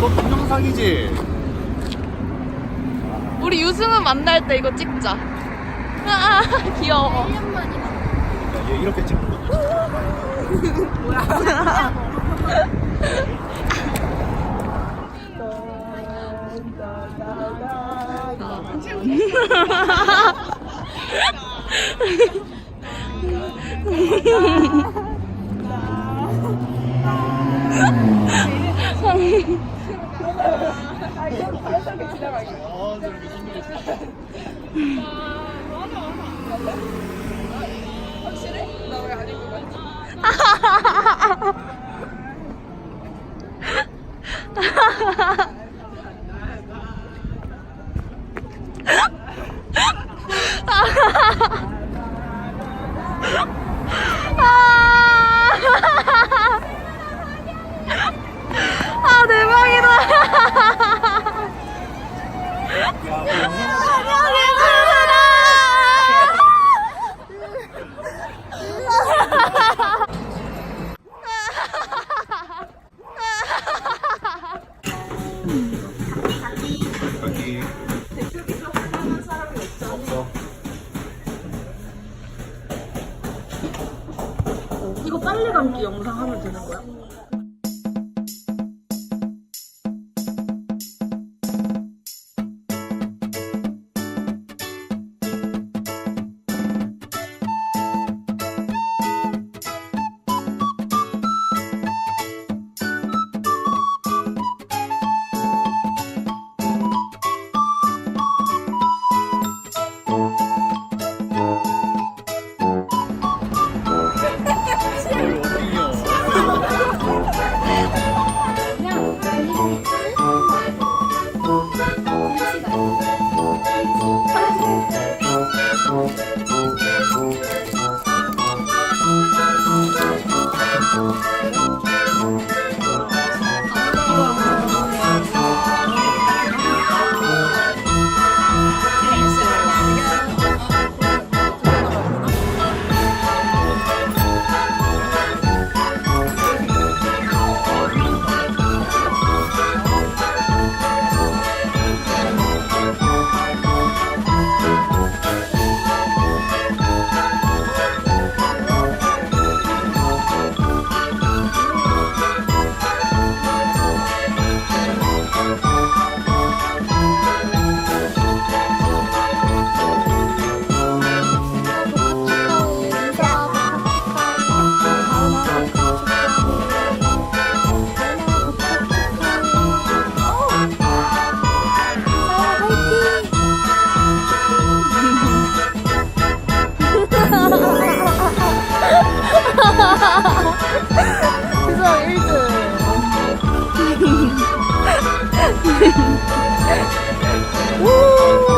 또 동영상이지? 우리 유승은 만날 때 이거 찍자. 아, 귀여워. 1년 만이다. 그러니까 얘 이렇게 찍는 거. 아, 빨리 감기 영상 하면 되는 거야? Woo!